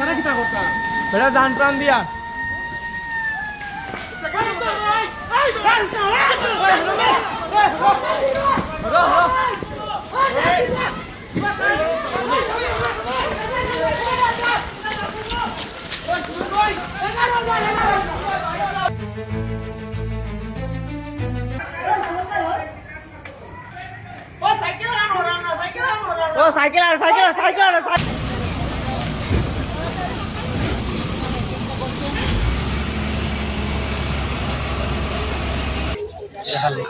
তারা কিতা করতা বেটা জান প্রাণ দিয়া। ও সাইকেল আর সাইকেল আর সাইকেল আর সাইকেল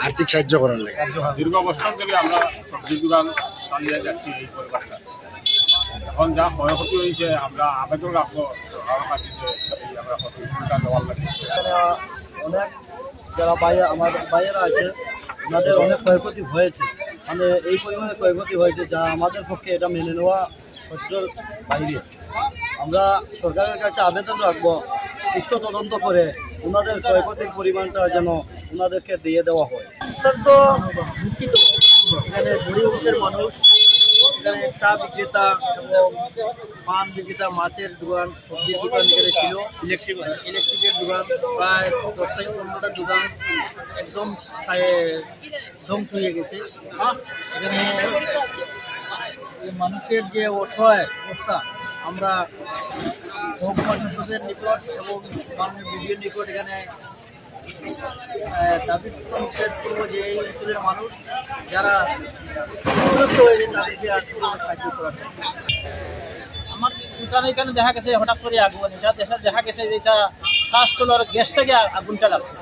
আর্থিক সাহায্য করার লাগে। দীর্ঘ বছর ধরে আমরা সবজি দোকান চালিয়ে যাচ্ছি এই পরিবারটা। এখন যা ক্ষয়ক্ষতি হয়েছে আমরা আবেদন রাখব। সরকারের কাছে যে এই আমরা ক্ষতিপূরণটা দেওয়ার লাগে। অনেক যারা বাইরে আমার বাইরেরা আছে ওনাদের অনেক ক্ষয়ক্ষতি হয়েছে। মানে এই পরিমাণে ক্ষয়ক্ষতি হয়েছে যা আমাদের পক্ষে এটা মেনে নেওয়া সহ্যর বাইরে। আমরা সরকারের কাছে আবেদন রাখব সুষ্ঠু তদন্ত করে ওনাদের ক্ষয়ক্ষতির পরিমাণটা যেন ওনাদেরকে দিয়ে দেওয়া হয়। অত্যন্ত দুঃখিত। এখানে গরিব মানুষ, এখানে চা বিক্রেতা এবং পান বিক্রেতা, মাছের দোকান, সবজির দোকান এখানে ছিল। ইলেকট্রিক ইলেকট্রিকের দোকান, প্রায় দশ থেকে পনেরোটা দোকান একদম ধ্বংস হয়ে গেছে। এখানে মানুষের যে অসহায় অবস্থা, আমরা মহকুমা নিকট এবং মাননীয় বিডিওর নিকট এখানে দাবি পেশ করব যে এই অঞ্চলের মানুষ যারা হয়েছে সাহায্য করা আমার দোকানে এখানে দেখা গেছে, হঠাৎ করে আগুন এটা দেখা দেখা গেছে যে শ্বাস তোলার গ্যাস থেকে আগুনটা লাগছে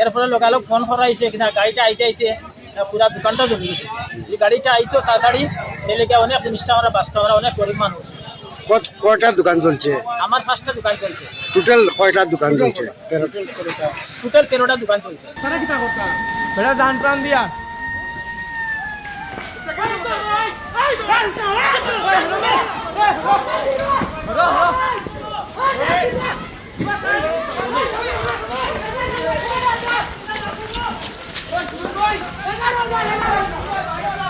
এর ফলে লোকালো ফোন করাইছে কিনা গাড়িটা আইতে আইতে পুরা দোকানটা জ্বলে গেছে। এই গাড়িটা আইতো তাড়াতাড়ি তেলেকে অনেক জিনিসটা আমরা বাঁচতে আমরা অনেক গরিব মানুষ। কয়টা দোকান চলছে আমার পাঁচটা দোকান চলছে টোটাল কয়টা দোকান চলছে টোটাল তেরোটা দোকান চলছে তারা কিতা করতা বেটা জান প্রাণ দিয়া Hey!